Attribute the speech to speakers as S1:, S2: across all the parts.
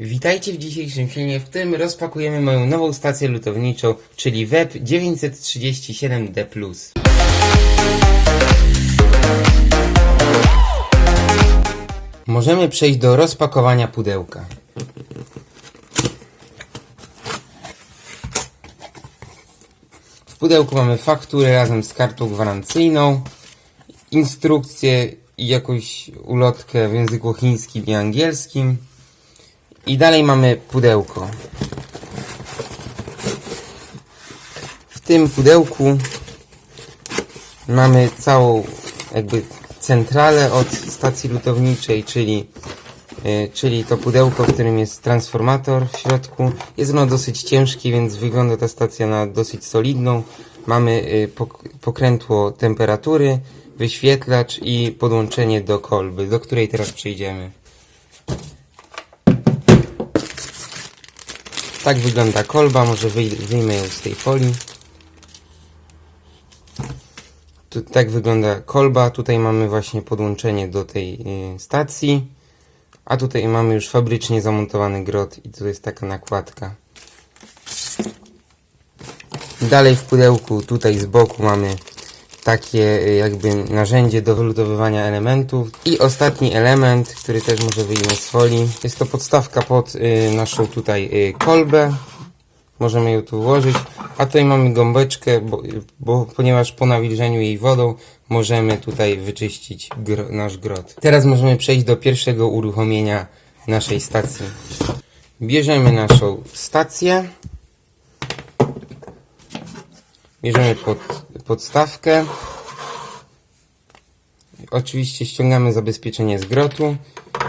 S1: Witajcie w dzisiejszym filmie, w którym rozpakujemy moją nową stację lutowniczą, czyli WEB 937D+. Możemy przejść do rozpakowania pudełka. W pudełku mamy fakturę razem z kartą gwarancyjną, instrukcję i jakąś ulotkę w języku chińskim i angielskim. I dalej mamy pudełko. W tym pudełku mamy całą jakby centralę od stacji lutowniczej, czyli, y, czyli to pudełko, w którym jest transformator w środku. Jest ono dosyć ciężkie, więc wygląda ta stacja na dosyć solidną. Mamy y, pok- pokrętło temperatury, wyświetlacz i podłączenie do kolby, do której teraz przejdziemy. Tak wygląda kolba, może wyj- wyjmę ją z tej folii. Tu, tak wygląda kolba, tutaj mamy właśnie podłączenie do tej y, stacji, a tutaj mamy już fabrycznie zamontowany grot i tu jest taka nakładka. Dalej w pudełku, tutaj z boku mamy takie y, jakby narzędzie do wylutowywania elementów. I ostatni element, który też może wyjmę z folii. Jest to podstawka pod y, naszą tutaj y, kolbę. Możemy ją tu włożyć. A tutaj mamy gąbeczkę, bo, bo ponieważ po nawilżeniu jej wodą możemy tutaj wyczyścić nasz grot. Teraz możemy przejść do pierwszego uruchomienia naszej stacji. Bierzemy naszą stację. Bierzemy pod, podstawkę. Oczywiście ściągamy zabezpieczenie z grotu.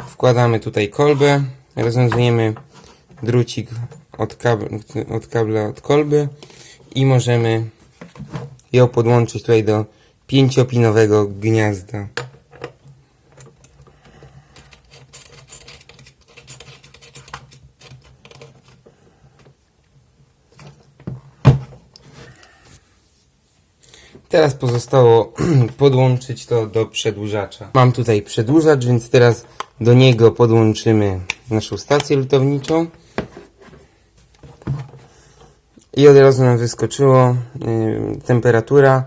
S1: Wkładamy tutaj kolbę. Rozwiązujemy drucik od, kab od kabla od kolby i możemy ją podłączyć tutaj do pięciopinowego gniazda. Teraz pozostało podłączyć to do przedłużacza. Mam tutaj przedłużacz, więc teraz do niego podłączymy naszą stację lutowniczą. I od razu nam wyskoczyło yy, temperatura.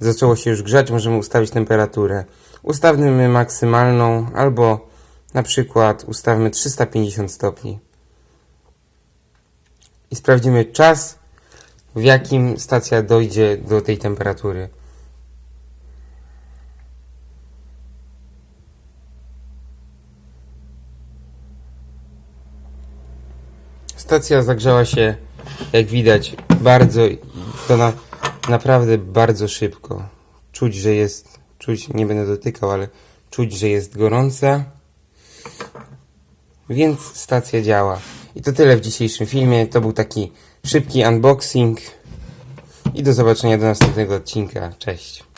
S1: Zaczęło się już grzać, możemy ustawić temperaturę. Ustawmy maksymalną albo na przykład ustawmy 350 stopni. I sprawdzimy czas, w jakim stacja dojdzie do tej temperatury. Stacja zagrzała się, jak widać, bardzo, to na, naprawdę bardzo szybko. Czuć, że jest, czuć, nie będę dotykał, ale czuć, że jest gorąca. Więc stacja działa. I to tyle w dzisiejszym filmie. To był taki szybki unboxing. I do zobaczenia do następnego odcinka. Cześć.